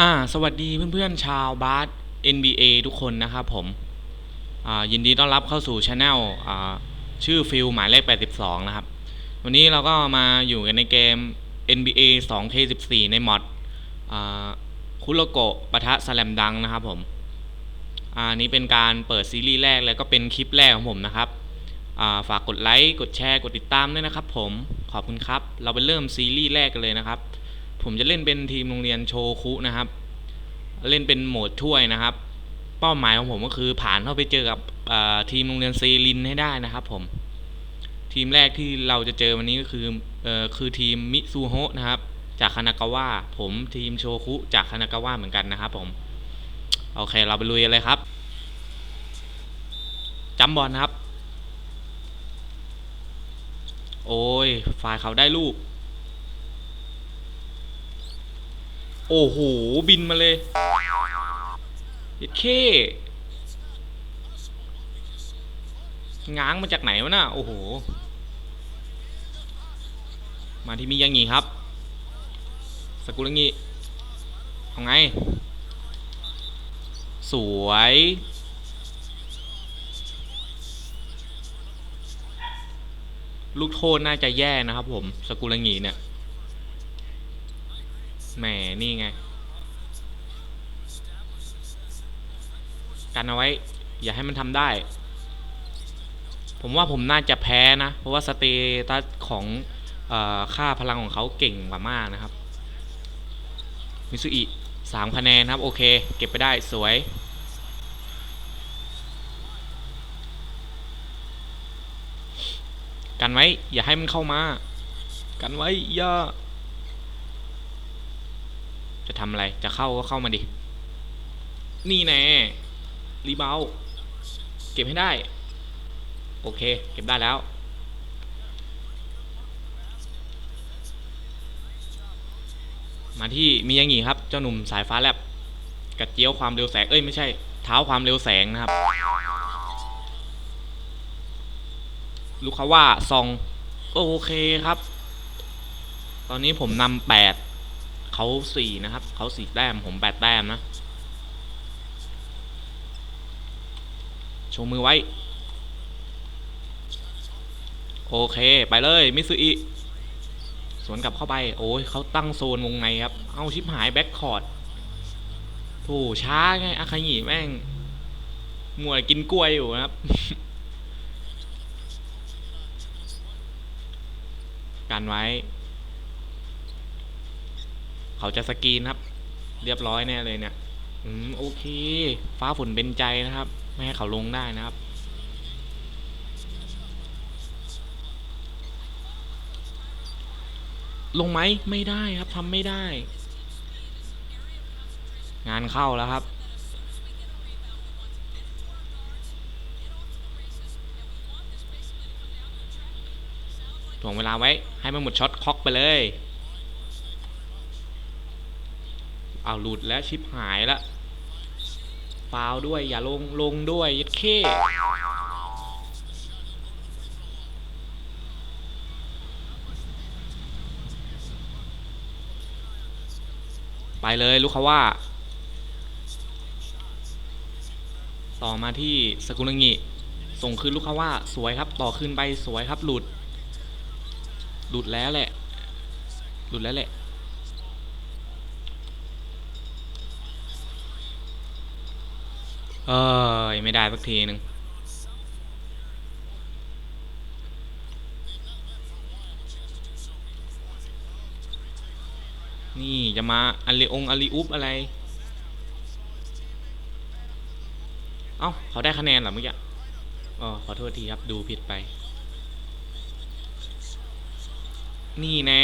อ่าสวัสดีเพื่อนๆชาวบาส NBA ทุกคนนะครับผมอ่ายินดีต้อนรับเข้าสู่ช anel อ่าชื่อฟิลหมายเลข 82 นะครับ วันนี้เราก็มาอยู่กันในเกม NBA 2K14 ในมอดอ่าคุโรโกะปะทะสแลมดังนะครับผมอ่านี้เป็นการเปิดซีรีส์แรกแล้วก็เป็นคลิปแรกของผมนะครับอ่าฝากกดไลค์กดแชร์กดติดตามด้วยนะครับผมขอบคุณครับ เราไปเริ่มซีรีส์แรกกันเลยนะครับ ผมจะเล่นเป็นทีมโรงเรียนโชคุนะครับ เล่นเป็นโหมดถ้วยนะครับ เป้าหมายของผมก็คือผ่านเข้าไปเจอกับทีมโรงเรียนเซรินให้ได้นะครับผม ทีมแรกที่เราจะเจอวันนี้ก็คืออคือทีมมิซูโฮะนะครับ จากคานากาวะผมทีมโชคุจากคานากาวะเหมือนกันนะครับผมโอเคเราไปลุยเลยครับจำบอลนะครับ โอ้ยฝ่ายเขาได้ลูก โอ้โห บินมาเลยเย็ดเคง้างมาจากไหนวะน่ะ โอ้โห มาที่มิยังงีครับ สกุลงงีเอาไง สวย ลูกโทษน่าจะแย่นะครับผม สกุลงงีเนี่ย แหมนี่ไง กันเอาไว้ อย่าให้มันทำได้ ผมว่าผมน่าจะแพ้นะ เพราะว่าสเตตัสของอค่าพลังของเขาเก่งกว่ามากนะครับ มิซุอิสามคะแนนครับ โอเค เก็บไปได้สวยกันไว้ อย่าให้มันเข้ามา กันไว้ อย่า จะทำอะไร จะเข้าก็เข้ามาดิ นี่แน่รีบาวเก็บให้ได้ โอเค เก็บได้แล้ว มาที่มิยางิครับ เจ้าหนุ่มสายฟ้าแลบกระเจียวความเร็วแสง เอ้ยไม่ใช่ เท้าความเร็วแสงนะครับ ลูกค้าว่าซอง โอเคครับ ตอนนี้ผมนำแปด เขาสี่นะครับ เขาสี่แต้มผมแปดแต้มนะโชว์มือไว้ โอเค ไปเลย มิซุอิสวนกลับเข้าไป โอ้ยเขาตั้งโซนวงในครับ เอาชิปหายแบ็คคอร์ดโถูช้าไงอาคาหิแม่งมัวกินกล้วยอยู่นะครับ กันไว้ เขาจะสกรีนครับ เรียบร้อยแน่เลยเนี่ย อืมโอเค ฟ้าฝนเป็นใจนะครับ ไม่ให้เขาลงได้นะครับ ลงไหมไม่ได้ครับทำไม่ได้ งานเข้าแล้วครับถ่วงเวลาไว้ ให้มันหมดช็อตคล็อกไปเลย เอาหลุดแล้วชิปหายแล้วฟาวด้วยอย่าลงลงด้วยยัดเข้ไปเลยลูกเขาว่าต่อมาที่สกุลงิส่งคืนลูกค้าว่าสวยครับต่อคืนไปสวยครับหลุด หลุดแล้วแหละ หลุดแล้วแหละ เอ้ยไม่ได้สักทีหนึ่งนี่จะมาอันเลองอันลีอุปอะไร เอ้าเขาได้คะแนนเหรอเมื่อกี้อ๋อขอโทษทีครับดูผิดไป นี่แน่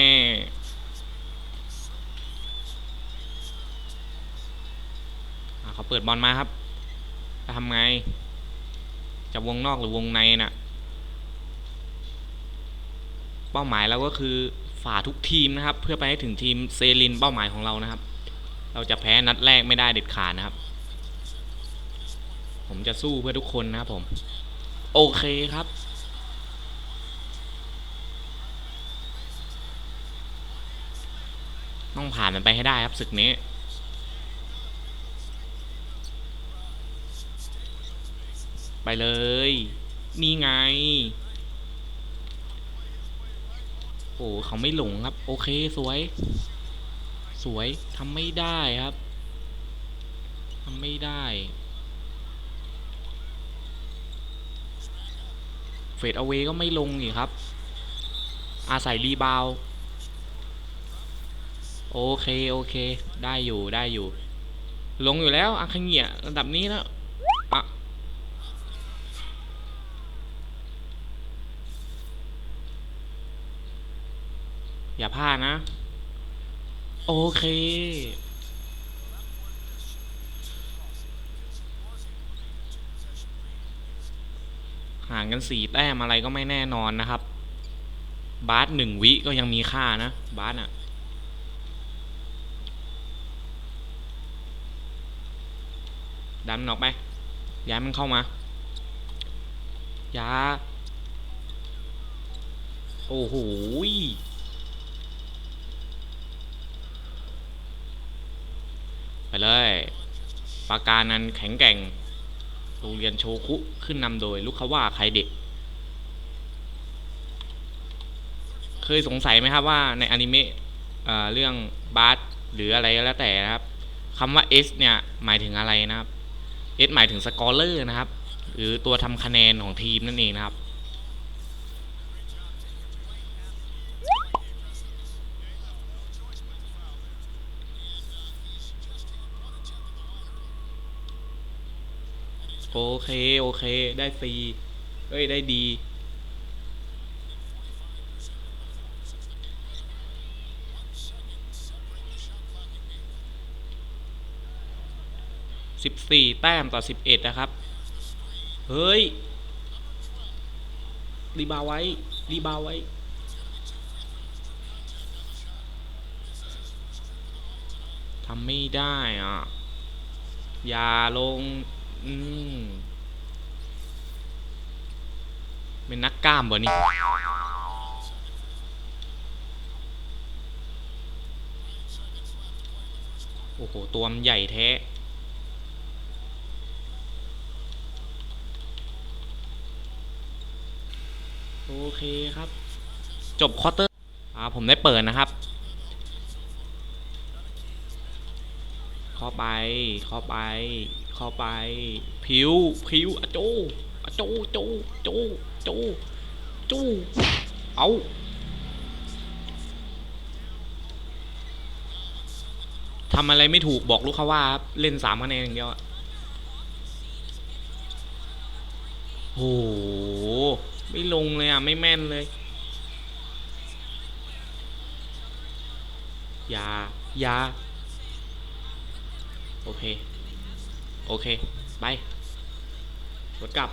เขาเปิดบอลมาครับ จะทำไง จะวงนอกหรือวงในน่ะ เป้าหมายเราก็คือฝ่าทุกทีมนะครับ เพื่อไปให้ถึงทีมเซรินเป้าหมายของเรานะครับ เราจะแพ้นัดแรกไม่ได้เด็ดขาดนะครับ ผมจะสู้เพื่อทุกคนนะครับผม โอเคครับต้องผ่านมันไปให้ได้ครับศึกนี้ ไปเลย นี่ไง โอ้เขาไม่หลงครับ โอเคสวย สวยทำไม่ได้ครับทำไม่ได้เฟดเอาเวก็ไม่ลงอีกครับ อาศัยรีบาว โอเค โอเค ได้อยู่ ได้อยู่ ลงอยู่แล้วอาคังเงียระดับนี้แล้วอะ อย่าพลาดนะ โอเค ห่างกันสี่แต้มอะไรก็ไม่แน่นอนนะครับ บาสหนึ่งวิก็ยังมีค่านะ บาสอะดันมันออกไป ย้ายมันเข้ามาอยาโอ้โหยไป เลยปาการนั้นแข็งแกร่งโรงเรียนโชคุขึ้นนำโดยลูกคาว่าใครเด็ก เคยสงสัยไหมครับว่าในอนิเมะเเรื่องบาสหรืออะไรแล้วแต่นะครับคำว่า S เนี่ยหมายถึงอะไรนะครับ S หมายถึงสกอร์เลอร์นะครับ หรือตัวทำคะแนนของทีมนั่นเองนะครับ โอเค โอเค ได้ฟรีเอ้ย ได้ดีสิบสี่แต้มต่อสิบเอ็ดนะครับ เฮ้ย รีบาวไว้ รีบาวไว้ทำไม่ได้อะ อย่าลง อืมเป็นนักกล้ามบ่นี่โอ้โห ตัวมันใหญ่แท้โอเคครับ จบควอเตอร์อ่าผมได้เปิดนะครับเข้าไปเข้าไป เข้าไป ผิว ผิวอะโจอะโจโจโจโจโจเอาทำอะไรไม่ถูกบอกลูกค้าว่าเล่นสามคะแนนอย่างเดียวอะโห ไม่ลงเลยอะ ไม่แม่นเลยอย่าอย่าโอเค โอเค ไปรถกลับ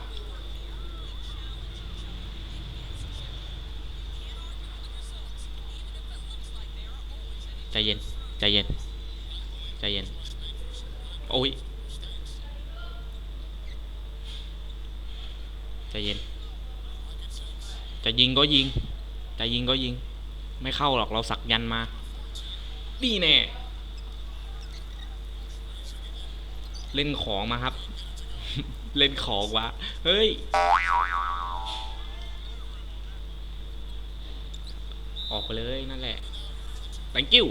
ใจเย็น ใจเย็น ใจเย็น โอ้ย ใจเย็น จะยิงก็ยิง จะยิงก็ยิง ไม่เข้าหรอกเราสักยันมา ดีแน่ เล่นของมาครับ เล่นของวะ เฮ้ย ออกไปเลยนั่นแหละ thank you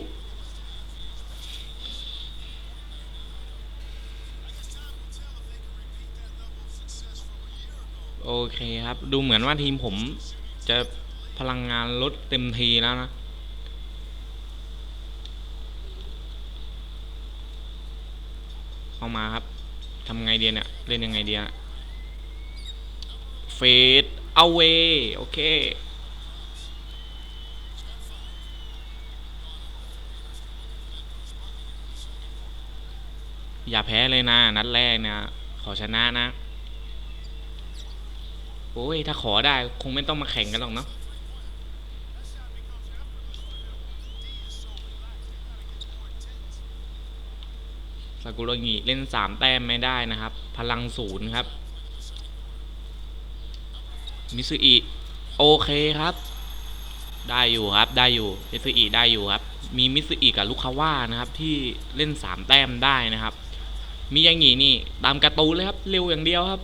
โอเคครับ ดูเหมือนว่าทีมผมจะพลังงานลดเต็มทีแล้วนะ เข้ามาครับทำไงเดียเนี่ย เล่นยังไงเดียเฟดเอาเวโอเค อย่าแพ้เลยนะ นัดแรกเนี่ยขอชนะนะ โอ้ย ถ้าขอได้คงไม่ต้องมาแข่งกันหรอกเนาะากุระงิเล่นสามแต้มไม่ได้นะครับ พลังศูนย์ครับ มิซึอิโอเคครับ ได้อยู่ครับได้อยู่มิซึอิได้อยู่ครับ มีมิซึอิกับลูกคาว่านะครับ ที่เล่นสามแต้มได้นะครับ มีย่างงี้นี่ ตามกร์ตูเลยครับ เร็วอย่างเดียวครับ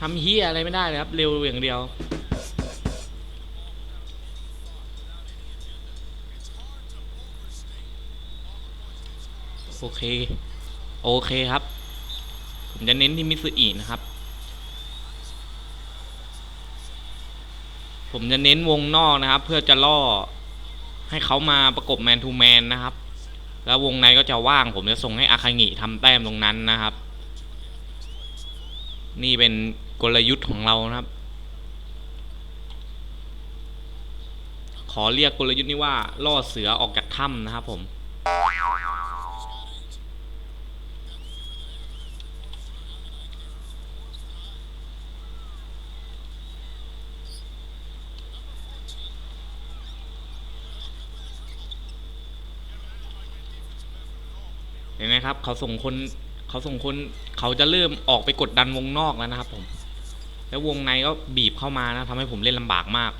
ทำเฮียอะไรไม่ได้เลยครับ เร็วอย่างเดียว โอเค โอเคครับ ผมจะเน้นที่มิสอินะครับ ผมจะเน้นวงนอกนะครับ เพื่อจะล่อ ให้เขามาประกบแมนทูแมนนะครับ แล้ววงในก็จะว่าง ผมจะส่งให้อาคางิทำแต้มตรงนั้นนะครับ นี่เป็นกลยุทธ์ของเรานะครับ ขอเรียกกลยุทธ์นี้ว่าล่อเสือออกจากถ้ำนะครับผม เห็ นไหมครับ เขาส่งคนเขาส่งคนเขาจะเริ่มออกไปกดดันวงนอกแล้วนะครับ ผม แล้ววงในก็บีบเข้ามานะทำให้ผมเล่นลำบากมาก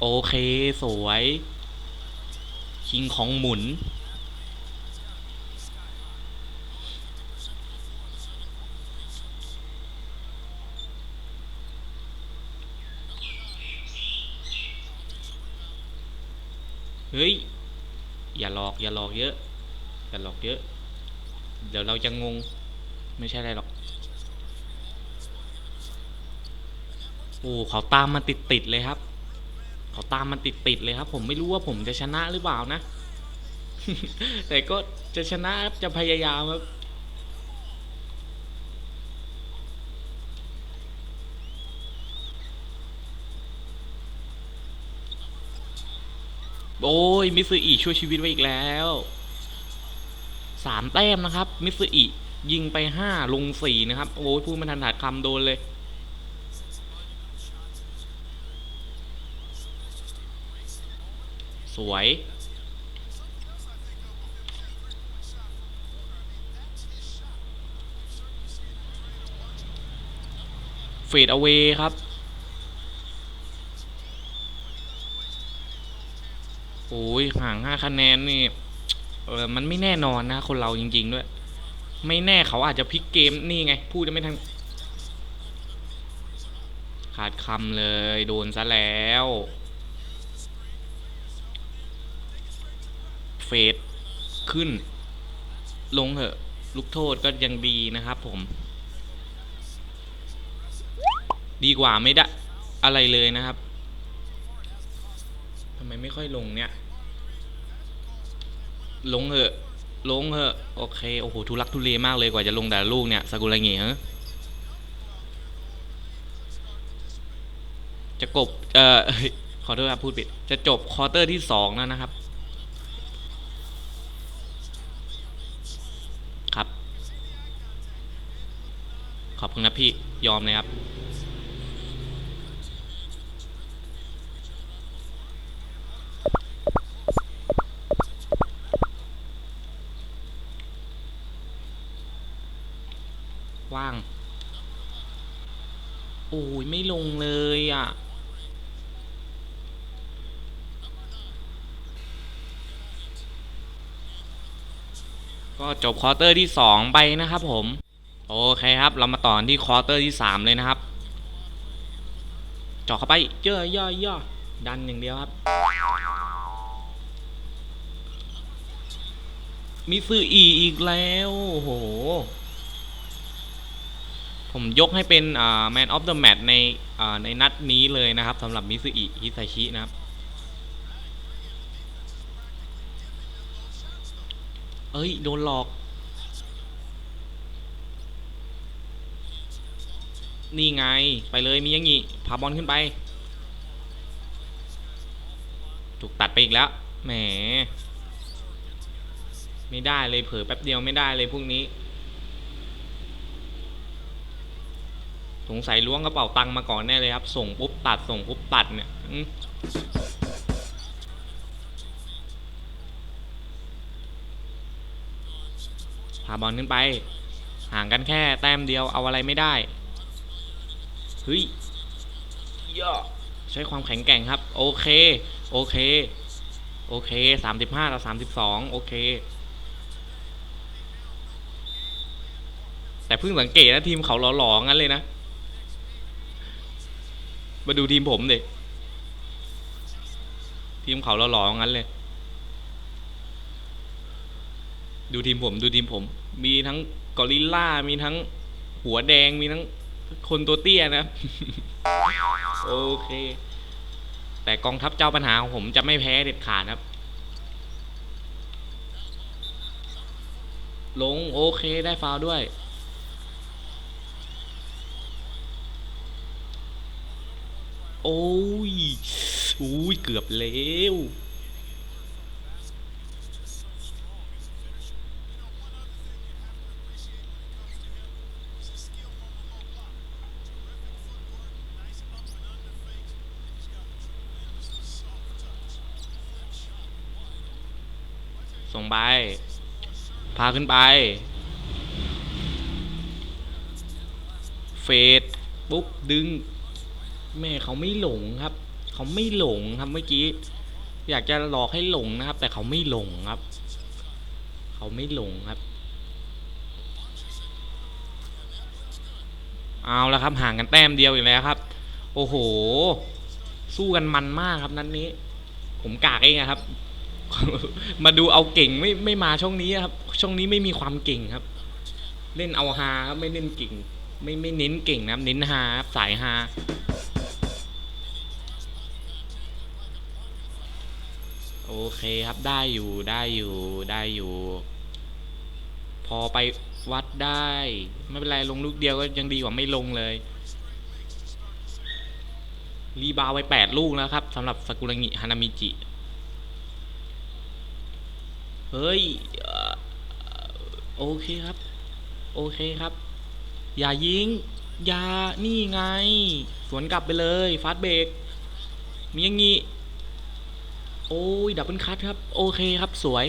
โอเคสวยคิงของหมุนเฮ้ย อย่าหลอกอย่าหลอกเยอะอย่าหลอกเยอะ เดี๋ยวเราจะงงไม่ใช่อะไรหรอกโอ้เขาตามมาติดติดๆเลยครับ เขาตามมาติดติดๆเลยครับ ผมไม่รู้ว่าผมจะชนะหรือเปล่านะ แต่ก็จะชนะจะพยายามครับ ยมิสอิช่วยชีวิตไว้อีกแล้วสามแต้มนะครับ มิสอิยิงไปห้าลงสี่นะครับ โอ้ยพูดไม่ทันขาดคำโดนเลย สวย เฟดเอาเวครับ โอ้ยห่างห้าคะแนนนี่เออมันไม่แน่นอนนะ คนเราจริง ๆ ด้วย ไม่แน่เขาอาจจะพลิกเกมนี่ไง พูดจะไม่ทันขาดคำเลย โดนซะแล้ว เฟดขึ้น ลงเหอะ ลูกโทษก็ยังดีนะครับผม ดีกว่าไม่ได้อะไรเลยนะครับ ไมไม่ค่อยลงเนี่ย ลงเหอะ ลงเหอะ โอเค โอ้โห ทุลักทุเลมากเลยกว่าจะลงแต่ลูกเนี่ยสากุระเงี้ฮะจะกบ เอ่อ ขอโทษครับพูดผิด จะจบควอเตอร์ที่สองแล้วนะครับ ครับ ขอบคุณนะพี่ ยอมเลยครับ ว่าง โอ้ยไม่ลงเลยอะ ก็จบควอเตอร์ที่สองไปนะครับผม โอเคครับ เรามาต่อที่ควอเตอร์ที่สามเลยนะครับเจาะเข้าไปเย่อย่อย่อดันอย่างเดียวครับมิซืออีอีกแล้วโอ้โห ผมยกให้เป็นอ่า Man of the Match ในในนัดนี้เลยนะครับสำหรับมิซ u อิฮิซาชินะครับ เอ้ย โดนหลอก นี่ไง ไปเลยมียังงี้ พาบอลขึ้นไป ถูกตัดไปอีกแล้ว แหม ไม่ได้เลยเผลอแป๊บเดียวไม่ได้เลยพวกนี้ สงสัยล้วงกระเป๋าตังค์มาก่อนแน่เลยครับ ส่งปุ๊บตัดส่งปุ๊บตัดเนี่ยพาบอลขึ้นไป ห่างกันแค่แต้มเดียวเอาอะไรไม่ได้เฮ้ยย่อใช้ความแข็งแกร่งครับ โอเค โอเค โอเคสามสิบห้าต่อสามสิบสองโอเค แต่เพิ่งสังเกตนะทีมเขาหล่อๆงั้นเลยนะ มาดูทีมผมเดิทีมเขาเราหล่องั้นเลย ดูทีมผมดูทีมผม มีทั้งกอริลล่ามีทั้งหัวแดงมีทั้งคนตัวเตี้ยนะ โอเค แต่กองทัพเจ้าปัญหาของผมจะไม่แพ้เด็ดขาดครับ ลงโอเคได้ฟาวด้วย โอ้ยอุ้ยเกือบแล้วส่งไป พาขึ้นไป เฟดปุ๊บ ดึง แม่เขาไม่หลงครับ เขาไม่หลงครับเมื่อกี้ อยากจะหลอกให้หลงนะครับ แต่เขาไม่หลงครับ เขาไม่หลงครับ เอาแล้วครับห่างกันแต้มเดียวอีกแล้วครับ โอ้โห สู้กันมันมากครับ นัดนนี้ ผมกากเองอะครับ มาดูเอาเก่งไม่ไม่มาช่องนี้ครับ ช่องนี้ไม่มีความเก่งครับ เล่นเอาฮาครับไม่เล่นเก่ง ไม่ไม่เน้นเก่งนะครับ เน้นฮาครับสายฮา เคครับได้อยู่ได้อยู่ได้อยู่ พอไปวัดได้ ไม่เป็นไรลงลูกเดียวก็ยังดีกว่าไม่ลงเลย รีบาวไปแปดลูกแล้วครับสำหรับสกุระงิฮานามิจิ เฮ้ยโอเคครับ โอเคครับ อย่ายิง อย่านี่ไง สวนกลับไปเลย ฟาสต์เบรกมีอย่างงี้ โอ้ยดับเบิลคัทครับ โอเคครับสวย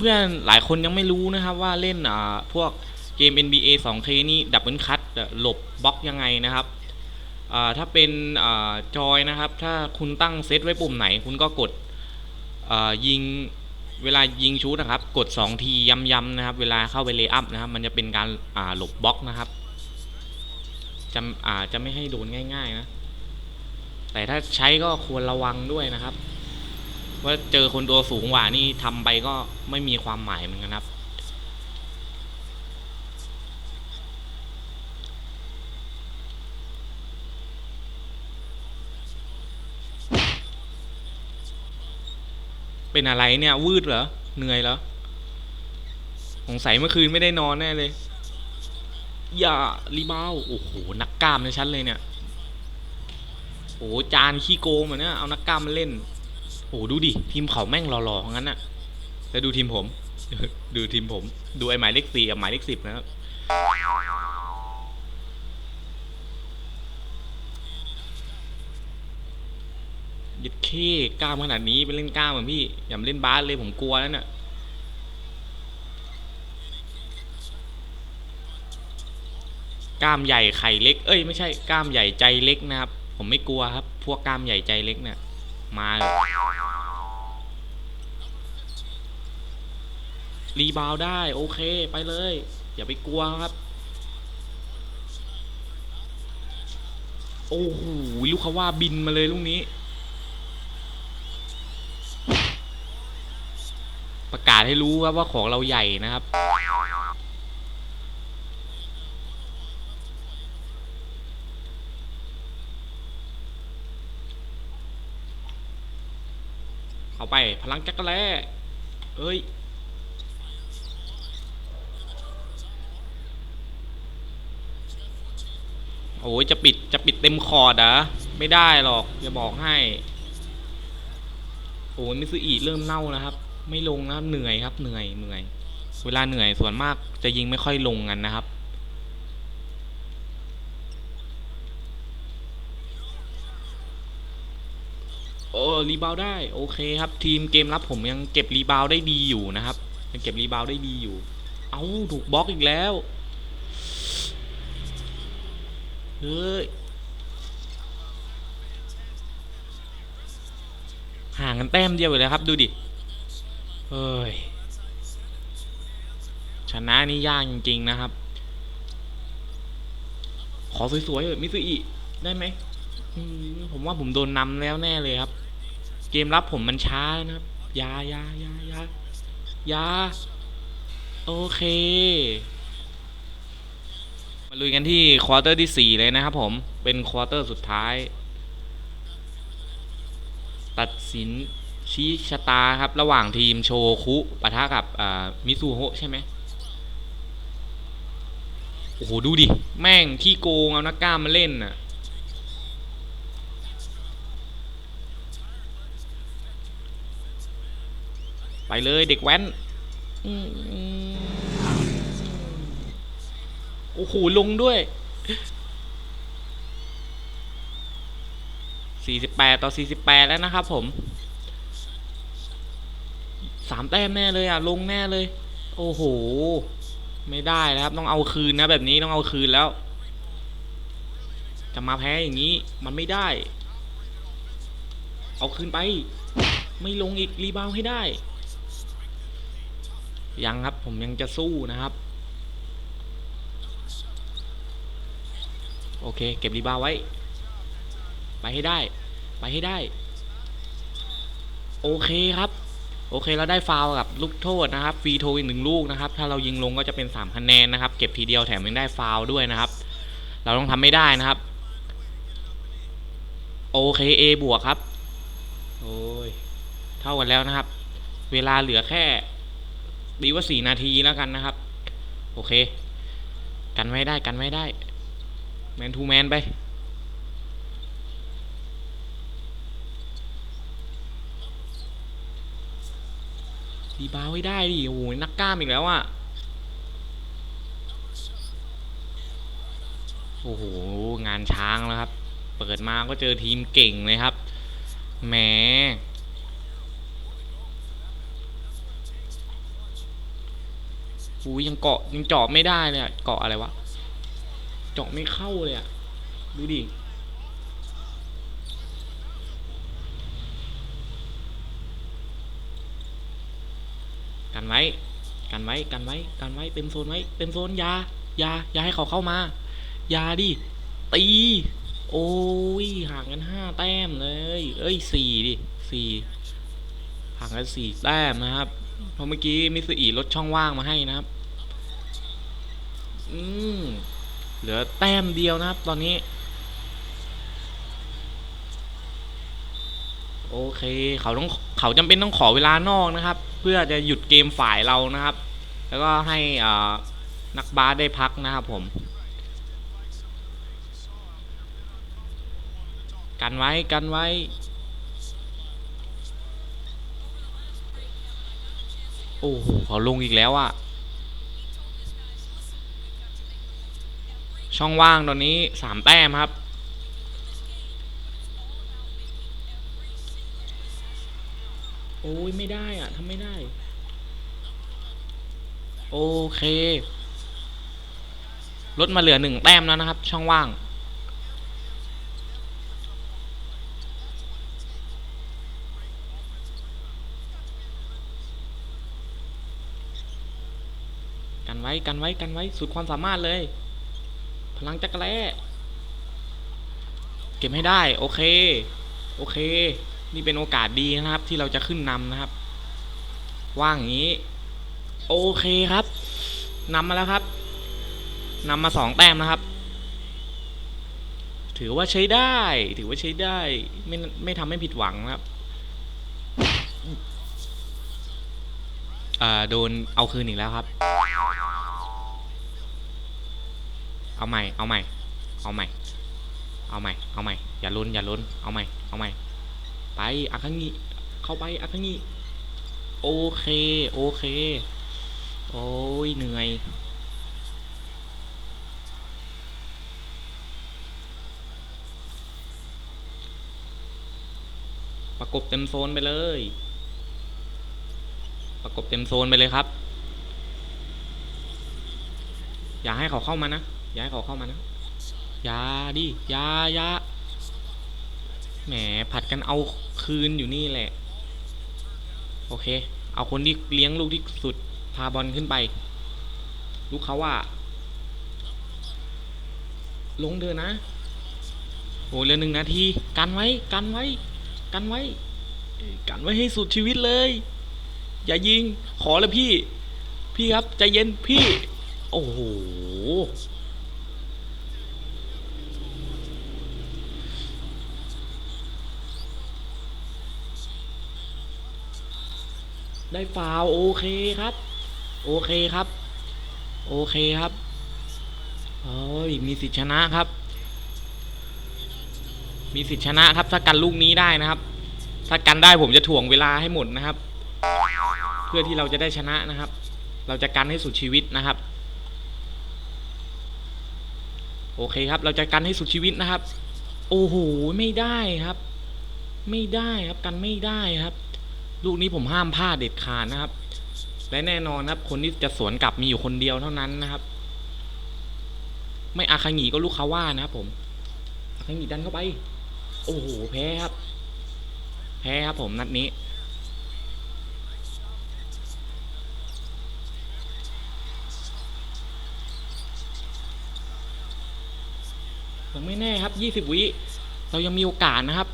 เพื่อนๆ หลายคนยังไม่รู้นะครับว่าเล่นอ่าพวกเกม NBA 2K นี่ดับเบิลคัทหลบบล็อกยังไงนะครับอ่าถ้าเป็นอ่าจอยนะครับ ถ้าคุณตั้งเซตไว้ปุ่มไหน คุณก็กดอ่อยิงเวลายิงชูดนะครับ กด 2 ทีย้ำๆนะครับ เวลาเข้าไปเลย์อัพนะครับ มันจะเป็นการอ่าหลบบล็อกนะครับจะอ่าจะไม่ให้โดนง่าย ๆ นะ แต่ถ้าใช้ก็ควรระวังด้วยนะครับ ว่าเจอคนตัวสูงกว่านี่ทำไปก็ไม่มีความหมายเหมือนกันครับเป็นอะไรเนี่ยวืดเหรอ เหนื่อยเหรอสงสัยเมื่อคืนไม่ได้นอนแน่เลย อย่ารีบาวโอ้โห นักกล้ามในชั้นเลยเนี่ย หจานขี้โกงเหมือนเนี่ยเอานักกล้ามมาเล่นโอ้โหดูดิทีมเขาแม่งหล่อๆงั้นน่ะแล้วดูทีมผม ดูทีมผม ดูไอ้หมายเลขสี่กับหมายเลขสิบนะครับยึดเข้กล้ามขนาดนี้ไปเล่นกล้ามเหมือนพี่ อย่ามาเล่นบาสเลยผมกลัวแล้วน่ะกล้ามใหญ่ไข่เล็ก เอ้ยไม่ใช่กล้ามใหญ่ใจเล็กนะครับ ผมไม่กลัวครับ พวกกล้ามใหญ่ใจเล็กเนี่ย มาเลยรีบาวได้โอเคไปเลย อย่าไปกลัวครับ โอ้โหลูกเขาว่าบินมาเลยลูกนี้ ประกาศให้รู้ครับว่าของเราใหญ่นะครับ เอาไป พลังจักรแล้เอ้ย โอ้ยจะปิดจะปิดเต็มคอร์ดอะไม่ได้หรอกจะบอกให้ โอ้ยมิซูอีเริ่มเน่านะครับ ไม่ลงนะครับ เหนื่อยครับ เหนื่อยเหนื่อย เวลาเหนื่อยส่วนมากจะยิงไม่ค่อยลงกันนะครับ รีบาวได้โอเคครับ ทีมเกมรับผมยังเก็บรีบาวได้ดีอยู่นะครับยังเก็บรีบาวได้ดีอยู่ เอาถูกบล็อกอีกแล้วเฮ้ยห่างกันแต้มเดียวอยู่แล้วครับ ดูดิเฮ้ยชนะนี่ยากจริง ๆ นะครับ ขอสวยๆเถอะมิซุอิได้ไหม ผมว่าผมโดนนำแล้วแน่เลยครับ เกมรับผมมันช้านะครับยายายายายาโอเค มาลุยกันที่ควอเตอร์ที่ 4 เลยนะครับผม เป็นควอเตอร์สุดท้าย ตัดสินชี้ชะตาครับ ระหว่างทีมโชคุปะทะกับมิซูโฮใช่ไหมโอ้โห ดูดิ แม่งขี้โกงเอานักกล้ามมาเล่นน่ะ ไปเลยเด็กแว้นอืมโอ้โหลงด้วย 48 ต่อ 48 แล้วนะครับผม สามแต้มแน่เลยอะ ลงแน่เลย โอ้โห ไม่ได้แล้วครับต้องเอาคืนนะแบบนี้ต้องเอาคืนแล้ว จะมาแพ้อย่างนี้มันไม่ได้ เอาคืนไป ไม่ลงอีกรีบาวด์ให้ได้ ยังครับผมยังจะสู้นะครับ โอเค เก็บรีบาไว้ ไปให้ได้ ไปให้ได้ โอเคครับ โอเคเราได้ฟาวกับลูกโทษนะครับฟรีโทอีกหนึ่งลูกนะครับ ถ้าเรายิงลงก็จะเป็น3คะแนนนะครับ เก็บทีเดียวแถมยังได้ฟาวด้วยนะครับ เราต้องทำไม่ได้นะครับ โอเค A บวกครับ โอ้ย เท่ากันแล้วนะครับ เวลาเหลือแค่ ดีว่า4นาทีแล้วกันนะครับ โอเค กันไม่ได้กันไม่ได้ แมนทูแมนไปรีบาวให้ได้ดิ โอ้โห นักกล้ามอีกแล้วอะ โอ้โห งานช้างแล้วครับ เปิดมาก็เจอทีมเก่งเลยครับ แหม อุ้ยยังเกาะยังเจาะไม่ได้เลยอะเกาะอะไรวะ เจาะไม่เข้าเลยอะดูดิกันไว้กันไว้กันไว้กันไว้เต็มโซนไว้เต็มโซนยายายาให้เขาเข้ามายาดิตีโอ้ยห่างกันห้าแต้มเลย เอ้ยสี่ดิสี่ห่างกันสี่แต้มนะครับ เพราะเมื่อกี้มิสอีลดช่องว่างมาให้นะครับ อืมเหลือแต้มเดียวนะครับ ตอนนี้ โอเค เขาต้องเขาจำเป็นต้องขอเวลานอกนะครับ เพื่อจะหยุดเกมฝ่ายเรานะครับ แล้วก็ให้นักบาสได้พักนะครับผม กันไว้กันไว้ โอ้โหเขาลงอีกแล้วอะช่องว่างตอนนี้สามแต้มครับ โอ้ยไม่ได้อะทำไม่ได้ โอเค ลดมาเหลือหนึ่งแต้มแล้วนะครับ ช่องว่าง ว้กันไว้กันไว้สุดความสามารถเลย พลังจักรแล้เก็บให้ได้ โอเค โอเค นี่เป็นโอกาสดีนะครับ ที่เราจะขึ้นนำนะครับ ว่างอย่างนี้ โอเคครับนำมาแล้วครับนำมาสองแต้มนะครับ ถือว่าใช้ได้ ถือว่าใช้ได้ ไม่ไม่ทำให้ผิดหวังนะครับอ่าโดนเอาคืนอีกแล้วครับ เอาใหม่ เอาใหม่ เอาใหม่ เอาใหม่ เอาใหม่ อย่าลุ้น อย่าลุ้น เอาใหม่ เอาใหม่ ไปอาคังิเข้าไปอาคังิโอเค โอเค โอ้ย เหนื่อย ประกบเต็มโซนไปเลย ประกบเต็มโซนไปเลยครับ อย่าให้เขาเข้ามานะ อย่าให้เขาเข้ามานะยาดิยายาแหมผัดกันเอาคืนอยู่นี่แหละ โอเค เอาคนที่เลี้ยงลูกที่สุด พาบอลขึ้นไป ลูกเขาว่า ลงเดินนะ โอ้เหลือหนึ่งนาที กันไว้ กันไว้ กันไว้ กันไว้ให้สุดชีวิตเลย อย่ายิง ขอเลยพี่ พี่ครับใจเย็นพี่ โอ้โห ได้ฟาวโอเคครับ โอเคครับ โอเคครับเฮ้ยมีสิทธิชนะครับ มีสิทธิชนะครับ ถ้ากันลูกนี้ได้นะครับ ถ้ากันได้ผมจะถ่วงเวลาให้หมดนะครับ เพื่อที่เราจะได้ชนะนะครับ เราจะกันให้สุดชีวิตนะครับ โอเคครับ เราจะกันให้สุดชีวิตนะครับ โอ้โหไม่ได้ครับ ไม่ได้ครับกันไม่ได้ครับ ลูกนี้ผมห้ามพลาดเด็ดขาดนะครับ และแน่นอนครับ คนที่จะสวนกลับมีอยู่คนเดียวเท่านั้นนะครับ ไม่อาคางีก็ลูกคาว่านะครับผมอาคางีดันเข้าไป โอ้โหแพ้ครับ แพ้ครับผมนัดนี้ยังไม่แน่ครับยี่สิบวิ เรายังมีโอกาสนะครับ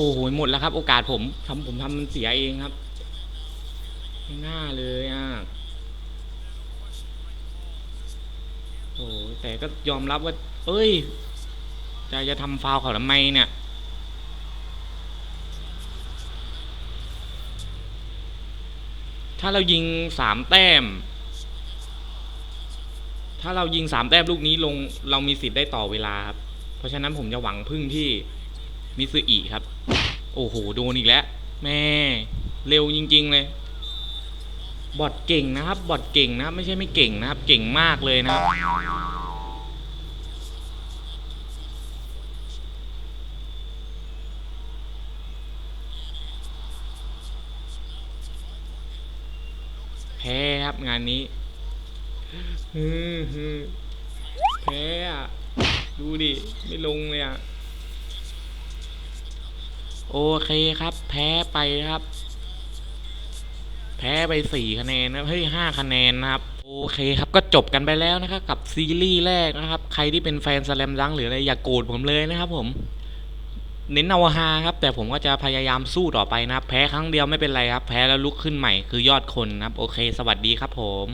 อ้โหหมดแล้วครับ โอกาสผมทำผมทำมันเสียเองครับไม่น่าเลยอะโอ้แต่ก็ยอมรับว่า เอ้ย จะจะทำฟาวเขาทำไมเนี่ยถ้าเรายิงสามแต้ม ถ้าเรายิงสามแต้มลูกนี้ลง เรามีสิทธิ์ได้ต่อเวลาครับ เพราะฉะนั้นผมจะหวังพึ่งที่มิซึอิครับ โอ้โห โดนอีกแล้ว แม่ เร็วจริง ๆ เลย บอดเก่งนะครับ บอดเก่งนะครับ ไม่ใช่ไม่เก่งนะครับ เก่งมากเลยนะครับ แพ้ครับงานนี้ฮึ่มฮึ่มแพ้อะดูดิ ไม่ลงเลยอะ โอ เคครับ แพ้ไปครับ แพ้ไปสี่คะแนนนะเฮ้ยห้าคะแนนนะครับโอเคครับก็จบกันไปแล้วนะครับกับซีรีส์แรกนะครับ ใครที่เป็นแฟนสแลมดังหรืออะไรอย่ากโกรธผมเลยนะครับผมเน้นเอาฮาครับ แต่ผมก็จะพยายามสู้ต่อไปนะครับ แพ้ครั้งเดียวไม่เป็นไรครับ แพ้แล้วลุกขึ้นใหม่คือยอดคนนะครับ โอเค สวัสดีครับผม